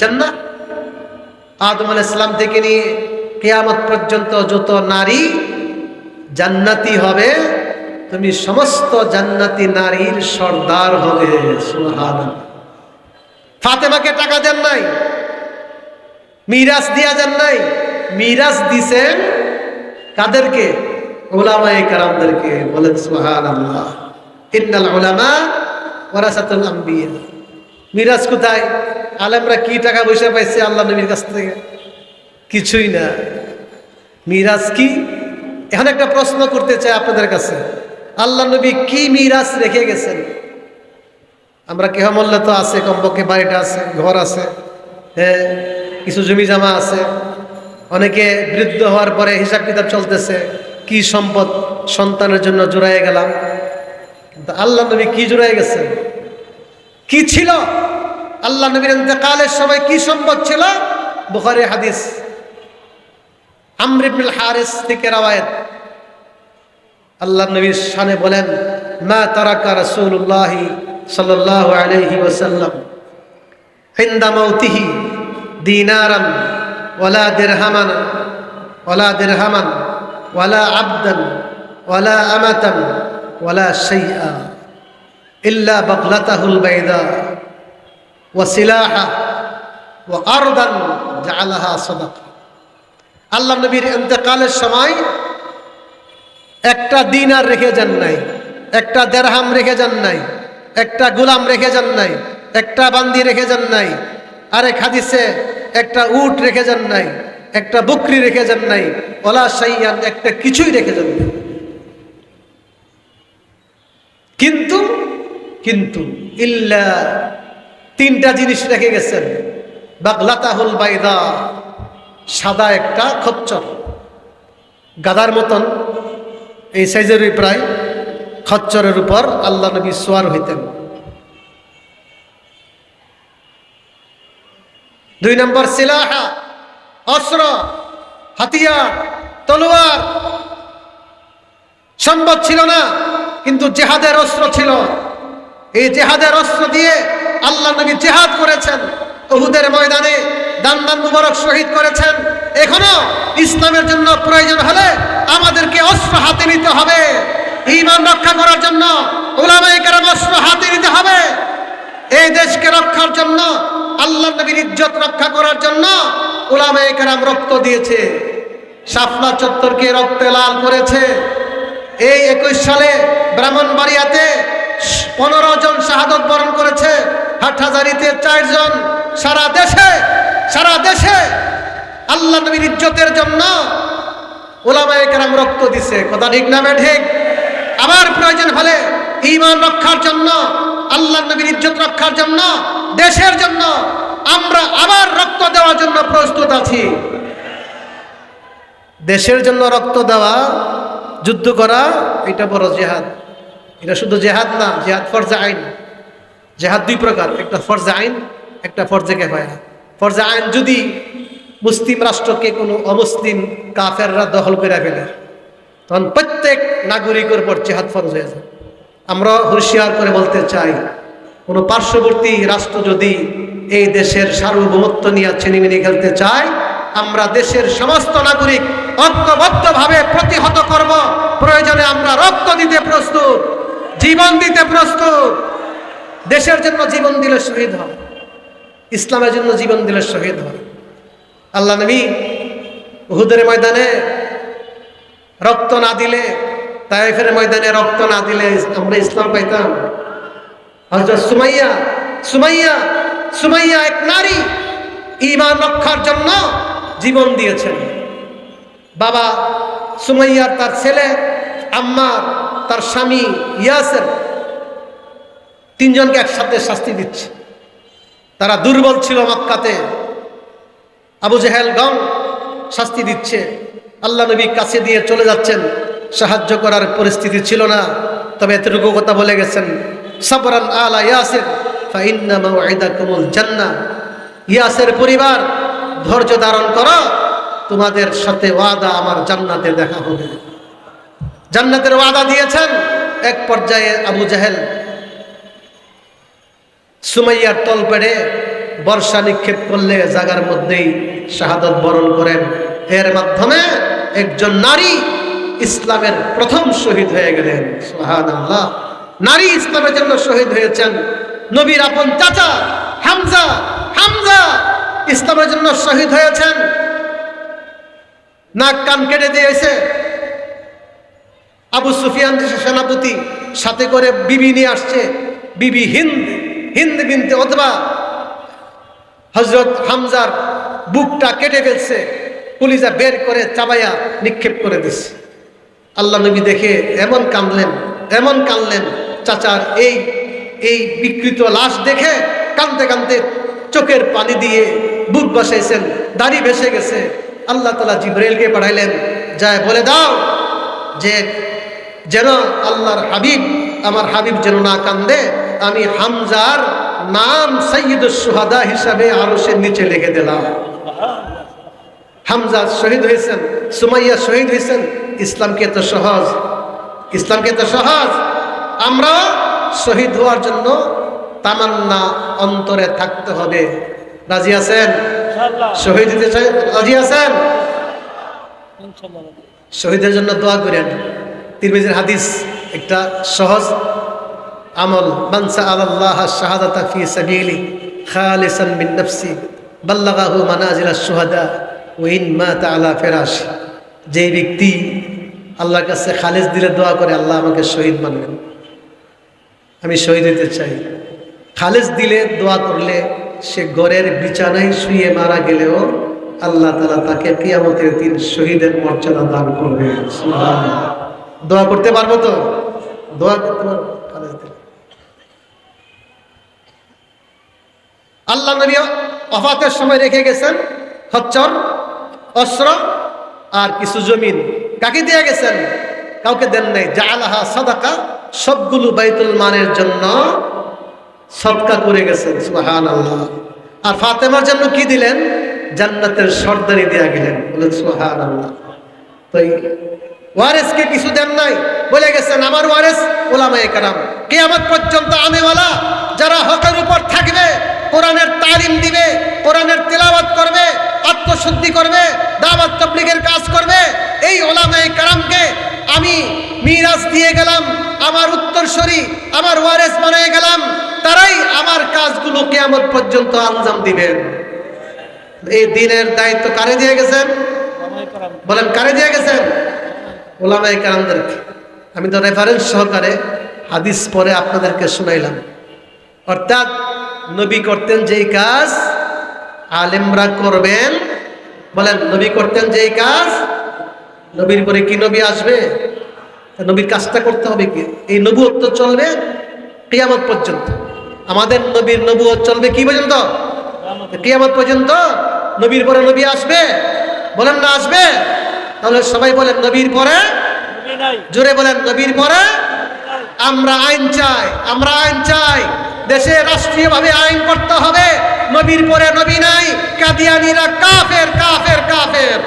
জান্নাত। আদম আলাইহিস সালাম থেকে নিয়ে কিয়ামত পর্যন্ত যত নারী জান্নাতি হবে, তুমি সমস্ত জান্নাতি নারীর সর্দার হবে ফাতেমাকে টাকা দেন নাই, মিরাজ দিয়া যান নাই, মিরাজ দিছেন কাদেরকে? ওলামায়ে কারামদেরকে বলেন, সুবহানাল্লাহ। ইন্নাল উলামা ওয়ারাসাতুল আম্বিয়া। মিরাজ কোথায়? আলেমরা কি টাকা পয়সা পাইছে আল্লাহ নবীর কাছ থেকে? কিছুই না। মিরাজ কি? এখন একটা প্রশ্ন করতে চাই আপনাদের কাছে। আল্লাহ নবী কি মিরাজ রেখে গেছেন? আমরা কেহ মল্লে তো আছে, কমপক্ষে বাড়িটা আছে, ঘর আছে হ্যাঁ কিছু জমি জামা আছে। অনেকে বৃদ্ধ হওয়ার পরে হিসাব কিতাব চলতেছে, কি সম্পদ সন্তানের জন্য জোড়াইয়ে গেলাম। কিন্তু আল্লাহ নবী কি জোড়াই গেছেন? কি ছিল? আল্লাহ নবীর ইন্তকালের সময় কি সম্পদ ছিল? বুখারি হাদিস। আমরিবুল হারিস থেকে রাওয়ায়ত। আল্লাহ নবীর শানে বলেন, মা তারাকা রাসূলুল্লাহ সাল্লাল্লাহু আলাইহি ওয়াসাল্লাম হিন্দা মাউতিহি দিনারান ওয়ালা দিরহামান ওয়ালা দিরহামান, ওয়ালা আবদান, ওয়ালা আমাতান, ওয়ালা শাইআ। ইল্লা বাগলাতাহুল বাইদা ও সিলাহা ও আরদান জালাহা সদাকা। আল্লাহ নবীর এতেকালের সময় একটা দিন আর রেখে যান নাই, একটা দেড়হাম রেখে যান নাই, একটা গুলাম রেখে যান নাই, একটা বান্দি রেখে যান নাই, আরেক হাদিসে একটা উট রেখে যান নাই, একটা বকরি রেখে যান নাই, ওলা সাইয়ান একটা কিছুই রেখে যান নাই। কিন্তু কিন্তু ইল্লা তিনটা জিনিস রেখে গেছেন। বাগলাতাহুল বাইদা, সাদা একটা খচ্চর। গাদার মতন, এই সাইজেরই প্রায় খচ্চরের উপর আল্লাহ নবী সোয়ার হইতেন। দুই নম্বর, সিলাহা, অস্ত্র, হাতিয়ার, তলোয়ার। সম্ভব ছিল না, কিন্তু জেহাদের অস্ত্র ছিল। এই জেহাদের অস্ত্র দিয়ে আল্লাহ নবী জেহাদ করেছেন। উহুদের ময়দানে দান্দান মুবারক শহীদ করেছেন। এখনও ইসলামের জন্য প্রয়োজন হলে আমাদেরকে অস্ত্র হাতে নিতে হবে। ইমান রক্ষা করার জন্য ওলামায়ে কেরাম অস্ত্র হাতে নিতে হবে। এই দেশকে রক্ষার জন্য আল্লাহ নবীর ইজ্জত রক্ষা করার জন্য ওলামায়ে কেরাম রক্ত দিয়েছে। শাফলা চত্বরকে রক্তে লাল করেছে। এই একুশ সালে ব্রাহ্মণবাড়িয়াতে পনেরো জন শাহাদত বরণ করেছে। হাটহাজারিতে চারজন সারা দেশে সারা দেশে আল্লাহ নবীর ইজ্জতের জন্য ওলামায়ে কেরাম রক্ত দিছে। কথা ঠিক না ঠিক? আবার প্রয়োজন হলে ইমান রক্ষার জন্য, আল্লাহ নবীর ইজ্জত রক্ষার জন্য, দেশের জন্য আমরা আবার রক্ত দেওয়ার জন্য প্রস্তুত আছি। দেশের জন্য রক্ত দেওয়া, যুদ্ধ করা, এটা বড় জেহাদ। এটা শুধু জেহাদ না, জেহাদ ফরজে আইন। জেহাদ দুই প্রকার, একটা ফরজে আইন, একটা ফরজে কেফায়া। ফরজে আইন যদি মুসলিম রাষ্ট্রকে কোনো অমুসলিম কাফেররা দখল করে ফেলে, তখন প্রত্যেক নাগরিকের উপর জেহাদ ফরজ হয়ে যায়। আমরা হুঁশিয়ার করে বলতে চাই, কোনো পার্শ্ববর্তী রাষ্ট্র যদি এই দেশের সার্বভৌমত্ব নিয়ে ছিনিমিনি খেলতে চায়, আমরা দেশের সমস্ত নাগরিক ঐক্যবদ্ধভাবে প্রতিহত করব। প্রয়োজনে আমরা রক্ত দিতে প্রস্তুত। জীবন দিতে প্রস্তুত। দেশের জন্য জীবন দিলে শহীদ হয় ইসলামের জন্য জীবন দিলে শহীদ হয় আল্লাহ নবী হুদের ময়দানে রক্ত না দিলে তাইফের ময়দানে রক্ত না দিলে আমরা ইসলাম পাইতাম। হজরত সুমাইয়া সুমাইয়া সুমাইয়া এক নারী ইমান রক্ষার জন্য জীবন দিয়েছেন। বাবা সুমাইয়ার তার ছেলে, আম্মার তার স্বামী ইয়াসের তিনজনকে একসাথে শাস্তি দিচ্ছে। তারা দুর্বল ছিল মক্কাতে। আবু জেহেল গং শাস্তি দিচ্ছে। আল্লাহ নবী কাছে দিয়ে চলে যাচ্ছেন। সাহায্য করার পরিস্থিতি ছিল না। তবে এতটুকু কথা বলে গেছেন, সাবরান আলা ইয়াসির ইয়াসের পরিবার, ধৈর্য ধারণ করো, তোমাদের সাথে ওয়াদা আমার জান্নাতে দেখা হবে। জান্নাতের ওয়াদা দিয়েছেন। এক পর্যায়ে আবু জাহেল সুমাইয়ার তল পেড়ে বর্ষা নিক্ষেপ করলে জাগার মধ্যেই শাহাদত বরণ করেন। এর মাধ্যমে একজন নারী ইসলামের প্রথম শহীদ হয়ে গেলেন। সোহান আল্লাহ নারী ইসলামের জন্য শহীদ হয়েছেন নবীর আপন চাচা হামজা হামজা ইসলামের জন্য শহীদ হয়েছেন। নাক কান কেটে দিয়েছে। আবু সুফিয়ান যে সেনাপতি, সাথে করে বিবি নিয়ে আসছে। বিবি হিন্দ হিন্দ বিনতে অথবা হজরত হামজার বুকটা কেটে ফেলছে, পুলিশা বের করে চাবাইয়া নিক্ষেপ করে দিচ্ছে আল্লাহ নবী দেখে এমন কাঁদলেন এমন কাঁদলেন, চাচার এই এই বিকৃত লাশ দেখে কাঁদতে কাঁদতে চোখের পানি দিয়ে বুক বসাইছেন, দাড়ি ভেসে গেছে। আল্লাহ তালা জিব্রাইলকে পাঠাইলেন, যায় বলে দাও যে যেন আল্লাহর হাবিব আমার হাবিব যেন না কান্দে আমি হামজার নাম সৈয়দ সুহাদা হিসাবে আরও সে নিচে লিখে দিলাম। হামজা শহীদ হয়েছেন সুমাইয়া শহীদ হয়েছেন ইসলামকে তো সহজ ইসলামকে তো সহজ। আমরা শহীদ হওয়ার জন্য তামান্না অন্তরে থাকতে হবে। রাজি আছেন? শহীদ হতে রাজি আছেন? শহীদের জন্য দোয়া করেন। তিরমিজের হাদিস, একটা সহজ আমল মানসা আল্লাহ শাহাদাতা ফি সাবিলি খালিসান মিন নফসি বাল্লাগাহু মানাজিলা সুহাদা ওইন মা তাআলা ফেরাশ। যে ব্যক্তি আল্লাহর কাছে খালিজ দিলে দোয়া করে, আল্লাহ আমাকে শহীদ মানবেন। আমি শহীদ হতে চাই। খালিজ দিলে দোয়া করলে সে ঘরের বিছানায় শুয়ে মারা গেলেও আল্লাহ তালা তাকে কিয়ামতের দিন শহীদের মর্যাদা দান করবে। দোয়া করতে পারব তো? দোয়া করতে পারব। আল্লাহ নবী অফাতের সময় রেখে গেছেন হচ্চর অস্ত্র আর কিছু জমিন। কাকে দিয়ে গেছেন? কাউকে দেন নাই। যা জালাহা সদাকা, সবগুলো বাইতুল মানের জন্য সদকা করে গেছেন সুবাহান আল্লাহ আর ফাতেমার জন্য কি দিলেন? জান্নাতের সর্দারি দেয়া গেলেন। বলেন সুবাহান আল্লাহ তো এই ওয়ারেসকে কিছু দেন নাই। বলে গেছেন, আমার ওয়ারেস ওলামায়ে কারাম। কিয়ামত পর্যন্ত আমেওয়ালা যারা হকের উপর থাকবে, কোরআনের তালিম দিবে, কোরআনের তেলাওয়াত করবে, আত্মশুদ্ধি করবে, দাওয়াত তবলিগের কাজ করবে, এই ওলামায়ে কারামকে আমি মিরাজ দিয়ে গেলাম, আমার উত্তরসূরি, আমার ওয়ারেস বানিয়ে গেলাম, তারাই আমার কাজগুলো কিয়ামত পর্যন্ত আঞ্জাম দিবেন এই দিনের দায়িত্ব কারে দিয়ে গেছেন? বলেন, কারে দিয়ে গেছেন? ওলামাই কারামদেরকে। আমি তো রেফারেন্স সহকারে হাদিস পরে আপনাদেরকে শুনাইলাম। অর্থাৎ নবী করতেন যেই কাজ আলেমরা করবেন। বলেন নবী করতেন যেই কাজ নবীর পরে কি নবী আসবে? নবীর কাজটা করতে হবে কি? এই নবুয়ত্ব চলবে কিয়ামত পর্যন্ত। আমাদের নবীর নবুয়ত চলবে কি পর্যন্ত। কিয়ামত পর্যন্ত নবীর পরে নবী আসবে? বলেন না আসবে? তাহলে সবাই বলেন নবীর পরে? জোরে বলেন নবীর পরে? আমরা আইন চাই আমরা আইন চাই। দেশে রাষ্ট্রীয়ভাবে আইন করতে হবে। নবীর পরে নবী নাই কাদিয়ানিরা কাফের কাফের কাফের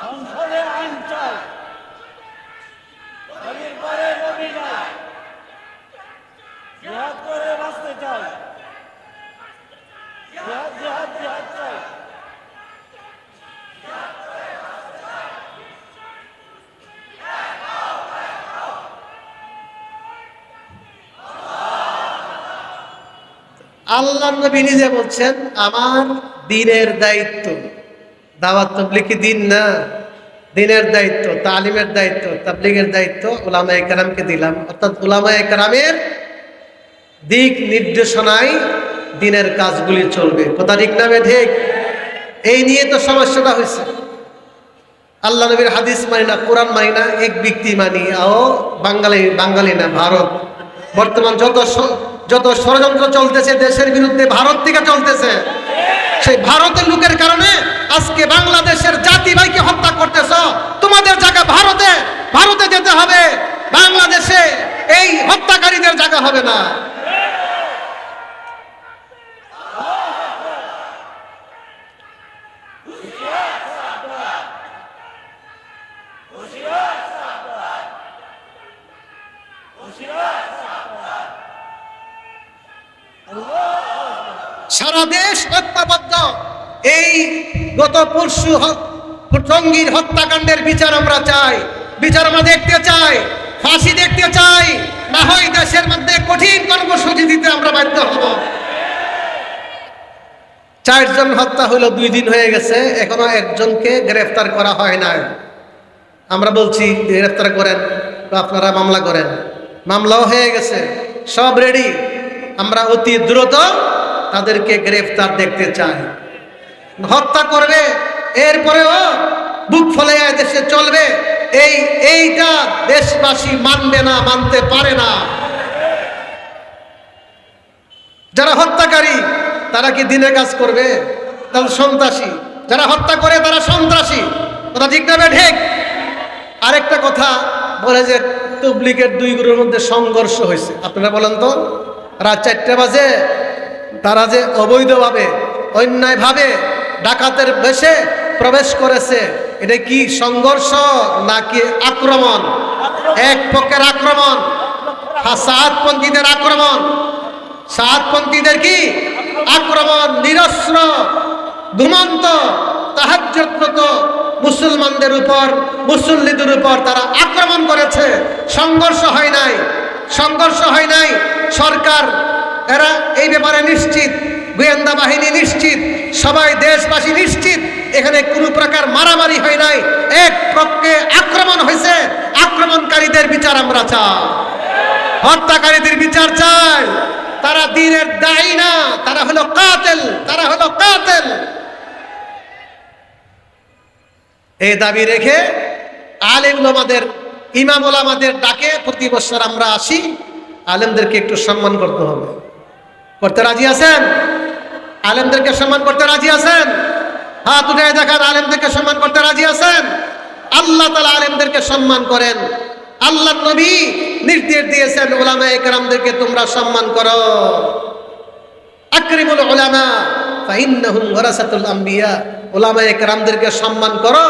সংসদে আইন চাই নবীর পরে নবী নাই জিহাদ করে বাঁচতে চাই জিহাদ জিহাদ জিহাদ চাই আল্লাহ নবী নিজে বলছেন, আমার দিনের দায়িত্ব। দাওয়াত তবলিকি দিন না। দিনের দায়িত্ব, তালিমের দায়িত্ব, তাবলিগের দায়িত্ব ওলামা একরামকে দিলাম। অর্থাৎ ওলামা একরামের দিক নির্দেশনায় দিনের কাজগুলি চলবে। কথা ঠিক না ঠিক? এই নিয়ে তো সমস্যাটা হয়েছে। আল্লাহ নবীর হাদিস মানি না, কোরআন মানি না, এক ব্যক্তি মানি। ও বাঙালি বাঙালি না, ভারত। বর্তমান যত যত ষড়যন্ত্র চলতেছে দেশের বিরুদ্ধে ভারত থেকে চলতেছে। সেই ভারতের লোকের কারণে আজকে বাংলাদেশের জাতি ভাইকে হত্যা করতেছ। তোমাদের জায়গা ভারতে ভারতে যেতে হবে। বাংলাদেশে এই হত্যাকারীদের জায়গা হবে না। সারা দেশ ঐক্যবদ্ধ। এই গত পরশু টঙ্গীর হত্যাকাণ্ডের বিচার আমরা চাই। বিচার আমরা দেখতে চাই। ফাঁসি দেখতে চাই। না হয় দেশের মধ্যে কঠিন কর্মসূচি দিতে আমরা বাধ্য হব। চারজন হত্যা হইল দুই দিন হয়ে গেছে। এখনও একজনকে গ্রেফতার করা হয় নাই আমরা বলছি, গ্রেফতার করেন আপনারা মামলা করেন। মামলাও হয়ে গেছে। সব রেডি আমরা অতি দ্রুত তাদেরকে গ্রেফতার দেখতে চাই। হত্যা করবে এরপরেও বুক ফলে দেশে চলবে, এই, এইটা দেশবাসী মানবে না, মানতে পারে না। যারা হত্যাকারী, তারা কি দিনে কাজ করবে? তাহলে সন্ত্রাসী। যারা হত্যা করে, তারা সন্ত্রাসী। কথা ঠিক না ঢেক আরেকটা কথা বলে যে, তবলিগের দুই গুরুর মধ্যে সংঘর্ষ হয়েছে। আপনারা বলেন তো? রাত চারটে বাজে, তারা যে অবৈধভাবে, অন্যায়ভাবে ডাকাতের বেশে প্রবেশ করেছে, এটা কি সংঘর্ষ নাকি আক্রমণ? এক পক্ষের আক্রমণ সাতপন্থীদের আক্রমণ। সাতপন্থীদের কি? আক্রমণ, নিরস্ত্র, ঘুমন্ত তাহাজ্যত মুসলমানদের উপর, মুসল্লিদের উপর তারা আক্রমণ করেছে। সংঘর্ষ হয় নাই, সংঘর্ষ হয় নাই। সরকার, এরা এই ব্যাপারে নিশ্চিত, গোয়েন্দা বাহিনী নিশ্চিত, সবাই দেশবাসী নিশ্চিত, এখানে কোনো প্রকার মারামারি হয় নাই, এক পক্ষে আক্রমণ হয়েছে, আক্রমণকারীদের বিচার আমরা চাই। হত্যাকারীদের বিচার চাই, তারা দিনের দায়ী না, তারা হলো কাতেল, তারা হলো কাতেল। এই দাবি রেখে আলেম ওলামাদের ইমাম ওলামাদের ডাকে প্রতি বছর আমরা আসি। আলেমদেরকে একটু সম্মান করতে হবে। করতে রাজি আছেন? আলেমদেরকে সম্মান করতে রাজি আছেন? হাত উঠে দেখান, আলেমদেরকে সম্মান করতে রাজি আছেন? আল্লাহ তালা আলেমদেরকে সম্মান করেন। আল্লাহ নবী নির্দেশ দিয়েছেন ওলামা একরামদেরকে তোমরা সম্মান করো। আকরিমুল ওলামা সম্মান করো,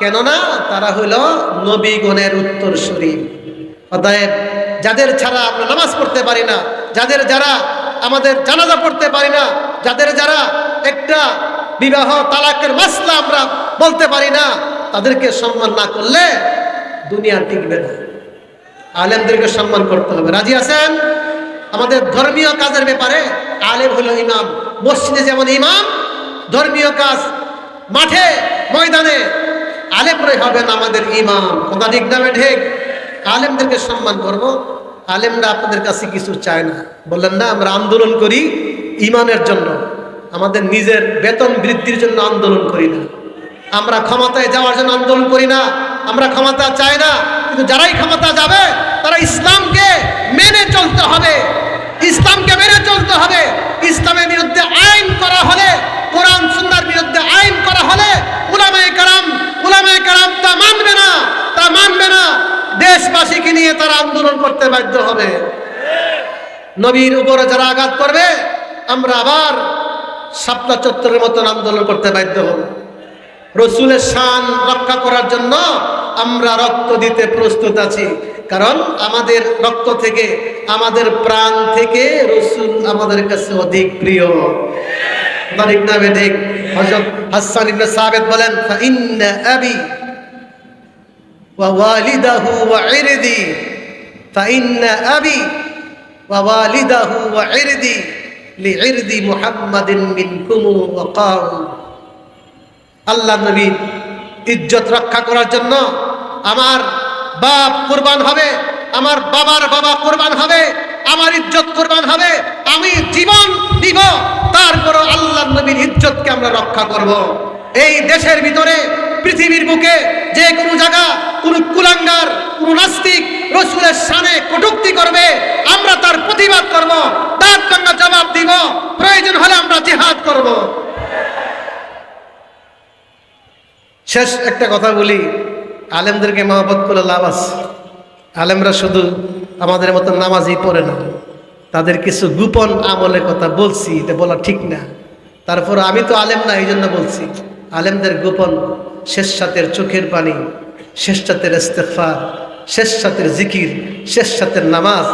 কেননা তারা হইল নবীগণের উত্তরসূরি। অতএব যাদের ছাড়া আমরা নামাজ পড়তে পারি না, যাদের যারা আমাদের জানাজা পড়তে পারি না, যাদের যারা একটা বিবাহ তালাকের মাসলা আমরা বলতে পারি না, তাদেরকে সম্মান না করলে দুনিয়া টিকবে না। আলেমদেরকে সম্মান করতে হবে। রাজি আছেন? আমাদের ধর্মীয় কাজের ব্যাপারে আলেম হলো ইমাম। মসজিদে যেমন ইমাম, ধর্মীয় কাজ মাঠে, ময়দানে, আলেমরাই হবেন আমাদের ইমাম। কথা ঠিক নামে ঢেক আলেমদেরকে সম্মান করব। আলেমরা আপনাদের কাছে কিছু চায় না। বললেন, না, আমরা আন্দোলন করি ইমানের জন্য। আমাদের নিজের বেতন বৃদ্ধির জন্য আন্দোলন করি না। আমরা ক্ষমতায় যাওয়ার জন্য আন্দোলন করি না। আমরা ক্ষমতা চাই না, কিন্তু যারাই ক্ষমতা যাবে তারা ইসলামকে মেনে চলতে হবে ইসলামকে মেনে চলতে হবে ইসলামের বিরুদ্ধে আইন করা হলে কোরআন সুন্নার বিরুদ্ধে আইন করা হলে উলামায়ে কারাম উলামায়ে কারাম তা মানবে না তা মানবে না দেশবাসীকে নিয়ে তারা আন্দোলন করতে বাধ্য হবে। নবীর উপরে যারা আঘাত করবে, আমরা আবার সাপলা চত্বরের মতন আন্দোলন করতে বাধ্য হব। রসুলের শান রক্ষা করার জন্য আমরা রক্ত দিতে প্রস্তুত আছি। কারণ আমাদের রক্ত থেকে, আমাদের প্রাণ থেকে রসুল আমাদের কাছে অধিক প্রিয়। হাসান বলেন আবি, ওয়া ওয়ালিদাহু ওয়া ইরদি লিইরদি মুহাম্মাদিন মিনকুম ওয়া কাউ আল্লাহ নবী ইজ্জত রক্ষা করার জন্য আমার বাপ কুরবান হবে, আমার বাবার বাবা কুরবান হবে, আমার ইজ্জত কুরবান হবে, আমি জীবন দিব, তারপরও আল্লাহ নবীর ইজ্জতকে আমরা রক্ষা করব। এই দেশের ভিতরে পৃথিবীর বুকে যে কোনো জায়গা, কোন কুলাঙ্গার, কোন নাস্তিক রসুলের সামনে কটুক্তি করবে, আমরা তার প্রতিবাদ করব তার জন্য জবাব দিব, প্রয়োজন হলে আমরা জেহাদ করব। শেষ একটা কথা বলি, আলেমদেরকে মহব্বত করে লাভ আছে। আলেমরা শুধু আমাদের মতো নামাজই পড়ে না, তাদের কিছু গোপন আমলের কথা বলছি, এটা বলা ঠিক না। তারপর আমি তো আলেম না এই জন্য বলছি, আলেমদের গোপন শেষ সাতের চোখের পানি, শেষ সাতের ইস্তেফার শেষ সাথের জিকির, শেষ সাথের নামাজ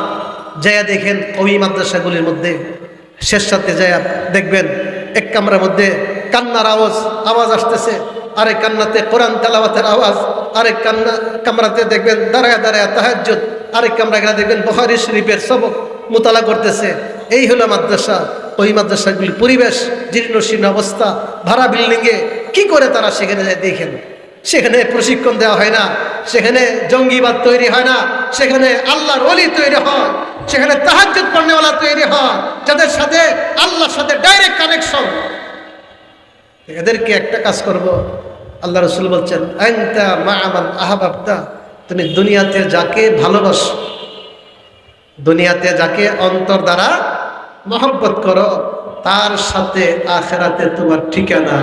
যায়া দেখেন কবি মাদ্রাসাগুলির মধ্যে। শেষ সাথে যায়া দেখবেন এক কামরার মধ্যে কান্নার আওয়াজ আওয়াজ আসতেছে। আরেক কান্নাতে কোরআন তেলাওয়াতের আওয়াজ, আরেক কান্না, কামরাতে দেখবেন দাঁড়ায় দাঁড়ায় তাহাজ্জুদ, আরেক কামরা দেখবেন বখারি শরীফের সবক মোতালা করতেছে। এই হলো মাদ্রাসা। ওই মাদ্রাসাগুলির পরিবেশ জীর্ণ শীর্ণ অবস্থা, ভাড়া বিল্ডিংয়ে কি করে তারা সেখানে যায় দেখেন? সেখানে প্রশিক্ষণ দেওয়া হয় না, সেখানে জঙ্গিবাদ তৈরি হয় না, সেখানে আল্লাহর অলি তৈরি হয়, সেখানে তাহাজ্জুদ পণ্যওয়ালা তৈরি হয়, যাদের সাথে আল্লাহর সাথে ডাইরেক্ট কানেকশন এদেরকে একটা কাজ করব। আল্লাহ রসুল বলছেন আইনতা মা আমার আহাবাবদা তুমি দুনিয়াতে যাকে ভালোবাসো, দুনিয়াতে যাকে অন্তর দ্বারা মহব্বত করো তার সাথে আখেরাতে তোমার ঠিকানা।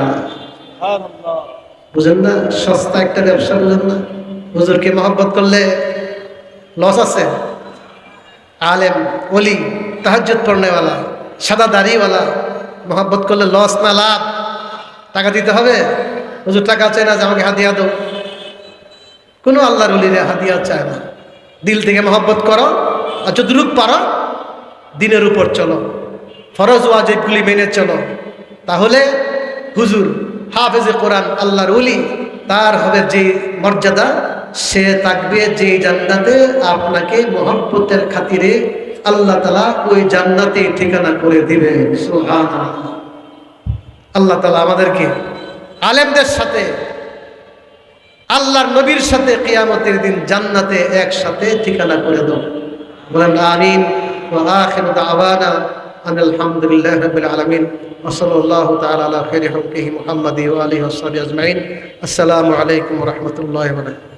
বুঝেন না সস্তা একটা ব্যবসা বুঝেন না। হুজুরকে মহব্বত করলে লস আছে। আলেম অলি তাহাজ্জুদ পড়নেওয়ালা সাদা দাড়িওয়ালা মহব্বত করলে লস না লাভ। টাকা দিতে হবে? হুজুর টাকা চায় না যে আমাকে হাদিয়া দাও। কোনো আল্লাহর অলিরে হাদিয়া চায় না। দিল থেকে মহব্বত করো আর যদি যতটুক পারো দিনের উপর চলো। ফরজ ওয়াজিবগুলি মেনে চলো। তাহলে হুজুর, হাফেজে কোরআন আল্লাহর অলি তার হবে যে মর্যাদা, সে থাকবে যে জান্নাতে আপনাকে মহব্বতের খাতিরে আল্লাহ তালা ওই জান্নাতে ঠিকানা করে দিবে। আল্লাহ তালা আমাদেরকে আলেমদের সাথে, আল্লাহর নবীর সাথে কেয়ামতের দিন জান্নাতে একসাথে ঠিকানা করে দাও। বলেন আমিন। واخر دعوانا أن الحمد لله رب العالمين وصلى الله تعالى على خير خلقه محمد وآله وصحبه أجمعين. السلام عليكم ورحمة الله وبركاته.